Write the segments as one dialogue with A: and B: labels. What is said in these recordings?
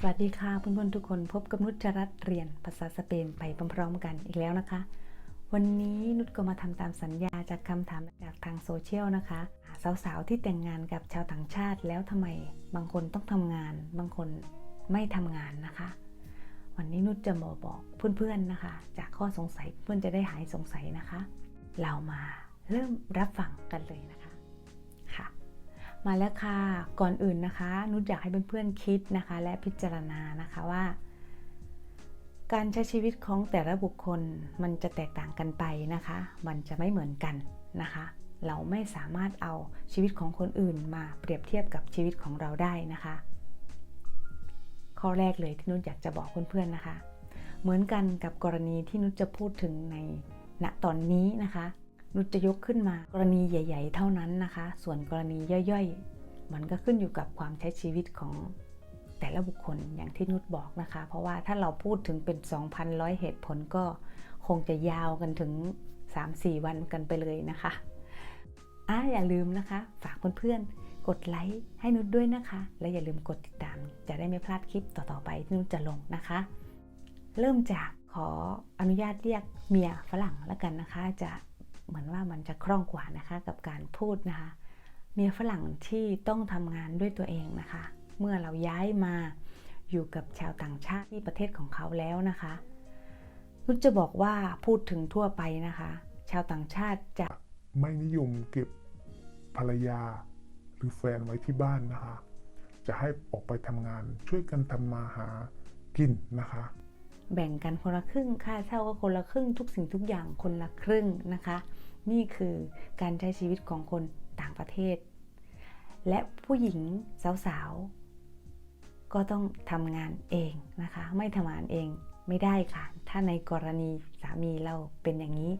A: สวัสดีค่ะเพื่อนๆทุกคนพบกับนุชรัตเรียนภาษาสเปนไปพร้อมๆกันอีกแล้วนะคะ วันนี้นุชก็มาทำตามสัญญาจากคำถามจากทางโซเชียลนะคะสาวๆที่แต่งงานกับชาวต่างชาติแล้วทำไมบางคนต้องทำงาน บางคนไม่ทำงานนะคะ วันนี้นุชจะมาบอกเพื่อนๆนะคะ จากข้อสงสัยเพื่อนจะได้หายสงสัยนะคะ เรามาเริ่มรับฟังกันเลยนะ มาแล้วค่ะ ก่อนอื่นนะคะ นุชอยากให้เพื่อนๆคิดนะคะ และพิจารณานะคะว่า การใช้ชีวิตของแต่ละบุคคลมันจะแตกต่างกันไปนะคะ มันจะไม่เหมือนกันนะคะ เราไม่สามารถเอาชีวิตของคนอื่นมาเปรียบเทียบกับชีวิตของเราได้นะคะ ข้อแรกเลยที่นุชอยากจะบอกเพื่อนๆนะคะ เหมือนกันกับกรณีที่นุชจะพูดถึงในณตอนนี้นะคะ นุชจะยกขึ้นมากรณีใหญ่ ๆ เท่านั้นนะคะ ส่วนกรณีย่อยๆ มันก็ขึ้นอยู่กับความใช้ชีวิตของแต่ละบุคคลอย่างที่นุชบอกนะคะ เพราะว่าถ้าเราพูดถึงเป็น 2,100 เหตุผลก็คงจะยาวกันถึง 3-4 วันกันไปเลยนะคะอะอย่าลืมนะคะ ฝากเพื่อนๆ กดไลค์ให้นุชด้วยนะคะ และอย่าลืมกดติดตาม จะได้ไม่พลาดคลิปต่อๆไปที่นุชจะลงนะคะ เริ่มจากขออนุญาตเรียกเมียฝรั่งแล้วกันนะคะจะ เหมือนว่ามันจะคล่องกว่านะคะกับการพูดนะคะ เมียฝรั่งที่ต้องทำงานด้วยตัวเองนะคะ เมื่อเราย้ายมาอยู่กับชาวต่างชาติที่ประเทศของเขาแล้วนะคะนุชจะบอกว่าพูดถึงทั่วไปนะคะ ชาวต่างชาติจะ
B: ไม่นิยมเก็บภรรยาหรือแฟนไว้ที่บ้านนะคะ จะให้ออกไปทำงานช่วยกันทำมาหากินนะคะ
A: แบ่งกันคนละครึ่ง ค่าเช่าก็คนละครึ่ง ทุกสิ่งทุกอย่างคนละครึ่งนะคะ นี่คือการใช้ชีวิตของคนต่างประเทศ และผู้หญิงสาวๆ ก็ต้องทำงานเองนะคะ ไม่ทำงานเองไม่ได้ค่ะ ถ้าในกรณีสามีเราเป็นอย่างนี้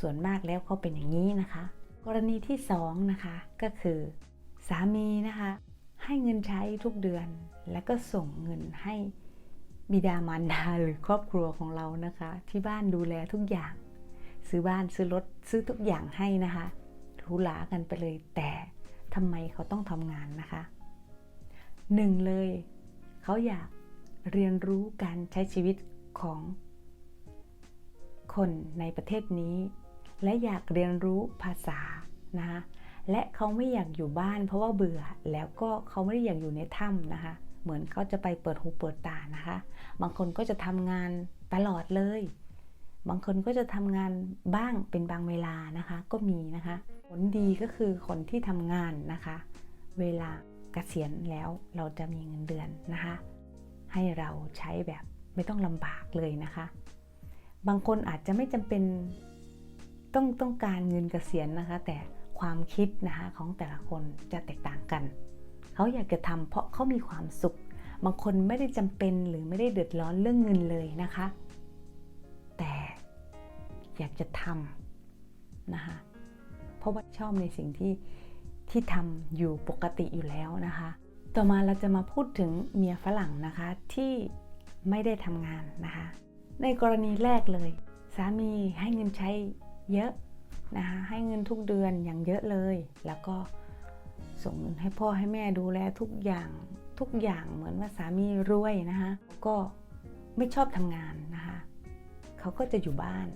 A: ส่วนมากแล้วเขาเป็นอย่างนี้นะคะ กรณีที่สองนะคะก็คือสามีนะคะ ให้เงินใช้ทุกเดือน แล้วก็ส่งเงินให้ บิดามารดาหรือครอบครัวของเรานะคะ ที่บ้านดูแลทุกอย่าง ซื้อบ้านซื้อรถซื้อทุกอย่างให้นะคะหรูหรากันไปเลยแต่ทำไมเขาต้องทำงานนะคะหนึ่งเลย เขาอยากเรียนรู้การใช้ชีวิตของคนในประเทศนี้ และอยากเรียนรู้ภาษานะคะและเขาไม่อยากอยู่บ้านเพราะว่าเบื่อแล้วก็เขาไม่ได้อยากอยู่ในถ้ำนะคะ เหมือนเขาจะไปเปิดหูเปิดตานะคะ บางคนก็จะทำงานตลอดเลย บางคนก็จะทำงานบ้างเป็นบางเวลานะคะ ก็มีนะคะ ผลดีก็คือคนที่ทำงานนะคะ เวลาเกษียณแล้วเราจะมีเงินเดือนนะคะ ให้เราใช้แบบไม่ต้องลำบากเลยนะคะ บางคนอาจจะไม่จำเป็นต้องต้องการเงินเกษียณนะคะ แต่ความคิดนะคะของแต่ละคนจะแตกต่างกัน เขาอยากจะทำเพราะเขามีความสุข บางคนไม่ได้จำเป็นหรือไม่ได้เดือดร้อนเรื่องเงินเลยนะคะ แต่อยากจะทำนะคะเพราะว่าชอบในสิ่งที่ที่ทำอยู่ปกติอยู่แล้วนะคะ ต่อมาเราจะมาพูดถึงเมียฝรั่งนะคะที่ไม่ได้ทำงานนะคะ ในกรณีแรกเลย สามีให้เงินใช้เยอะนะคะให้เงินทุกเดือนอย่างเยอะเลย แล้วก็ ส่งเงินให้พ่อให้แม่ดูแลทุกอย่างทุกอย่างเหมือนว่าสามีรวยนะคะก็ไม่ชอบทำงานนะคะเขาก็จะอยู่บ้าน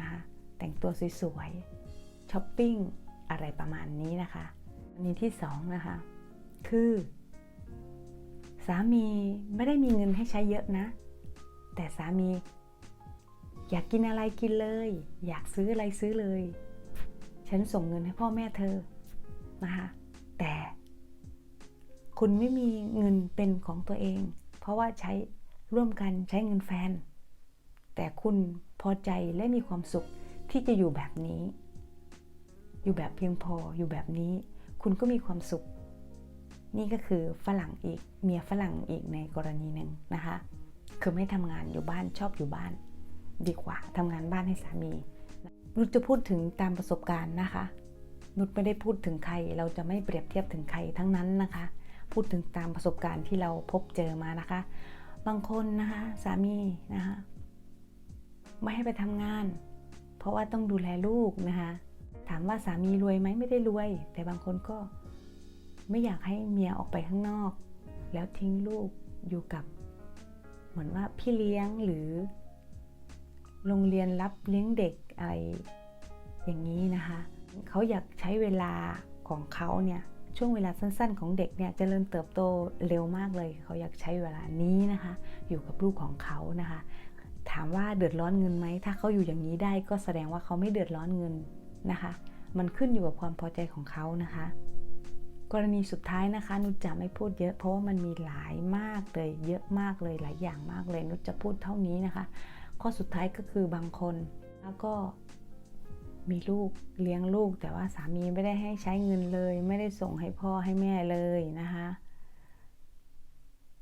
A: นะคะแต่งตัวสวยๆช้อปปิ้งอะไรประมาณนี้นะคะอันนี้ที่สองนะคะคือ สามีไม่ได้มีเงินให้ใช้เยอะนะ แต่สามี อยากกินอะไรกินเลย อยากซื้ออะไรซื้อเลย ฉันส่งเงินให้พ่อแม่เธอนะคะ แต่คุณไม่มีเงินเป็นของตัวเอง เพราะว่าใช้ร่วมกันใช้เงินแฟน แต่คุณพอใจและมีความสุขที่จะอยู่แบบนี้ อยู่แบบเพียงพออยู่แบบนี้ คุณก็มีความสุข นี่ก็คือฝรั่งอีกเมียฝรั่งอีกในกรณีหนึ่งนะคะ คือไม่ทำงานอยู่บ้านชอบอยู่บ้าน ดีกว่าทำงานบ้านให้สามีนุชจะพูดถึงตามประสบการณ์นะคะ นุชไม่ได้พูดถึงใคร เราจะไม่เปรียบเทียบถึงใครทั้งนั้นนะคะ พูดถึงตามประสบการณ์ที่เราพบเจอมานะคะ บางคนนะคะสามีนะคะไม่ให้ไปทำงาน เพราะว่าต้องดูแลลูกนะคะ ถามว่าสามีรวยไหมไม่ได้รวย แต่บางคนก็ไม่อยากให้เมียออกไปข้างนอก แล้วทิ้งลูกอยู่กับ เหมือนว่าพี่เลี้ยงหรือ โรงเรียนรับเลี้ยงเด็กอะไรอย่างนี้นะคะ เขาอยากใช้เวลาของเขาเนี่ยช่วงเวลาสั้นๆ ของเด็กเนี่ยจเจริญเติบโตเร็วมากเลย เขาอยากใช้เวลานี้นะคะ อยู่กับลูกของเขานะคะ ถามว่าเดือดร้อนเงินไหมถ้าเขาอยู่อย่างนี้ได้ก็แสดงว่าเขาไม่เดือดร้อนเงินนะคะ มันขึ้นอยู่กับความพอใจของเขานะคะ กรณีสุดท้ายนะคะ นุชจะไม่พูดเยอะ เพราะว่ามันมีหลายมากเลย เยอะมากเลยหลายอย่างมากเลย นุชจะพูดเท่านี้นะคะ ข้อสุดท้ายก็คือบางคนแล้วก็ มีลูกเลี้ยงลูก แต่ว่าสามีไม่ได้ให้ใช้เงินเลย ไม่ได้ส่งให้พ่อให้แม่เลยนะคะ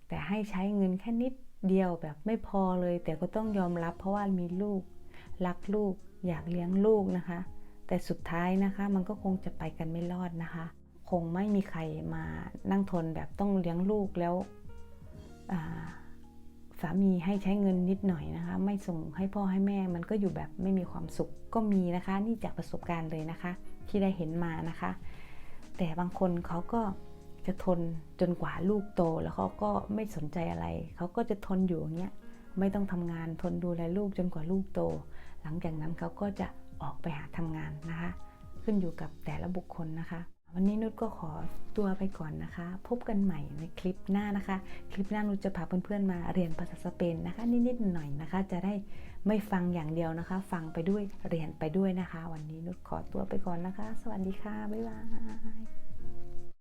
A: แต่ให้ใช้เงินแค่นิดเดียวแบบไม่พอเลย แต่ก็ต้องยอมรับเพราะว่ามีลูก รักลูกอยากเลี้ยงลูกนะคะ แต่สุดท้ายนะคะมันก็คงจะไปกันไม่รอดนะคะ คงไม่มีใครมานั่งทนแบบต้องเลี้ยงลูกแล้วอ่า สามีให้ใช้เงินนิดหน่อยนะคะ ไม่ส่งให้พ่อให้แม่มันก็อยู่แบบไม่มีความสุขก็มีนะคะ นี่จากประสบการณ์เลยนะคะ ที่ได้เห็นมานะคะ แต่บางคนเขาก็จะทนจนกว่าลูกโตแล้วเขาก็ไม่สนใจอะไร เขาก็จะทนอยู่อย่างเงี้ยไม่ต้องทำงานทนดูแลลูกจนกว่าลูกโต หลังจากนั้นเขาก็จะออกไปหาทำงานนะคะ ขึ้นอยู่กับแต่ละบุคคลนะคะ วันนี้นุชก็ขอตัวไปก่อนนะคะ พบกันใหม่ในคลิปหน้านะคะ คลิปหน้านุชจะพาเพื่อนๆมาเรียนภาษาสเปนนะคะ นิดๆหน่อยๆนะคะ จะได้ไม่ฟังอย่างเดียวนะคะ ฟังไปด้วยเรียนไปด้วยนะคะ วันนี้นุชขอตัวไปก่อนนะคะ สวัสดีค่ะบ๊ายบาย